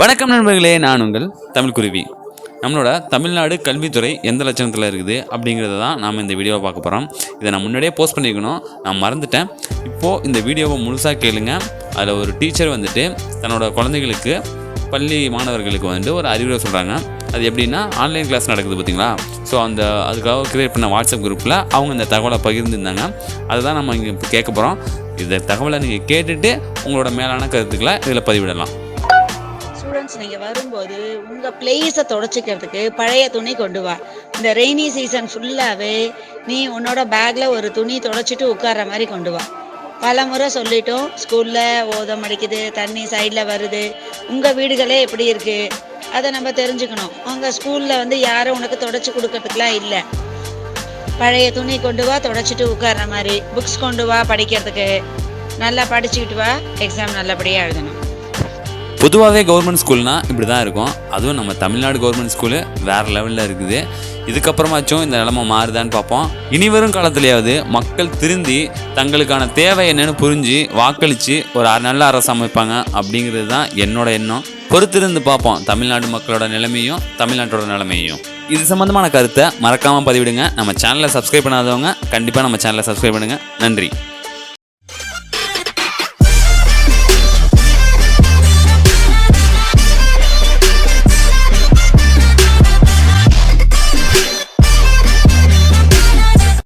வணக்கம் நண்பர்களே நான் உங்கள் தமிழ் குருவி. நம்மளோட தமிழ்நாடு கல்வித்துறை எந்த லட்சணத்தில் இருக்குது அப்படிங்கிறத தான் நாம் இந்த வீடியோவை பார்க்க போகிறோம் இதை நான் முன்னாடியே போஸ்ட் பண்ணியிருக்கணும் நான் மறந்துட்டேன். இப்போது இந்த வீடியோவை முழுசாக கேளுங்க. அதில் ஒரு டீச்சர் வந்துட்டு தன்னோட குழந்தைகளுக்கு பள்ளி மாணவர்களுக்கு வந்துட்டு ஒரு அறிவுரை சொல்கிறாங்க அது எப்படின்னா ஆன்லைன் கிளாஸ் நடக்குது பார்த்தீங்களா ஸோ அந்த அதுக்காக க்ரியேட் பண்ண வாட்ஸ்அப் குரூப்பில் அவங்க இந்த தகவலை பகிர்ந்துருந்தாங்க. அதுதான் நம்ம இங்கே இப்போ கேட்க போகிறோம் இந்த தகவலை நீங்கள் கேட்டுட்டு உங்களோட மேலான கருத்துக்களை இதில் பதிவிடலாம். ஸ்டூடெண்ட்ஸ் நீங்கள் வரும்போது உங்கள் பிளேஸை தொடச்சிக்கிறதுக்கு பழைய துணி கொண்டு வா. இந்த ரெய்னி சீசன் ஃபுல்லாகவே நீ உன்னோட பேக்கில் ஒரு துணி தொடச்சிட்டு உட்கார்ற மாதிரி கொண்டு வா. பல முறை சொல்லிட்டோம் ஸ்கூலில் ஓதம் அடிக்குது தண்ணி சைடில் வருது. உங்கள் வீடுகளே எப்படி இருக்குது அதை நம்ம தெரிஞ்சுக்கணும். உங்கள் ஸ்கூலில் வந்து யாரும் உனக்கு தொடச்சி கொடுக்கறதுக்குலாம் இல்லை. பழைய துணி கொண்டு வா தொடச்சிட்டு உட்கார்ற மாதிரி. புக்ஸ் கொண்டு வா படிக்கிறதுக்கு. நல்லா படிச்சுக்கிட்டு வா. எக்ஸாம் நல்லபடியாக எழுதணும். பொதுவாகவே கவர்மெண்ட் ஸ்கூல்னால் இப்படி தான் இருக்கும். அதுவும் நம்ம தமிழ்நாடு கவர்மெண்ட் ஸ்கூலு வேறு லெவலில் இருக்குது. இதுக்கப்புறமாச்சும் இந்த நிலமை மாறுதான்னு பார்ப்போம். இனி வரும் காலத்துலேயாவது மக்கள் திருந்தி தங்களுக்கான தேவை என்னன்னு புரிஞ்சு வாக்களித்து ஒரு நல்ல அரசு அமைப்பாங்க அப்படிங்கிறது தான் என்னோட எண்ணம். பொறுத்திருந்து பார்ப்போம் தமிழ்நாடு மக்களோட நிலைமையும் தமிழ்நாட்டோட நிலைமையும். இது சம்மந்தமான கருத்தை மறக்காமல் பதிவிடுங்க. நம்ம சேனலை சப்ஸ்கிரைப் பண்ணாதவங்க கண்டிப்பாக நம்ம சேனலை சப்ஸ்கிரைப் பண்ணுங்கள் நன்றி.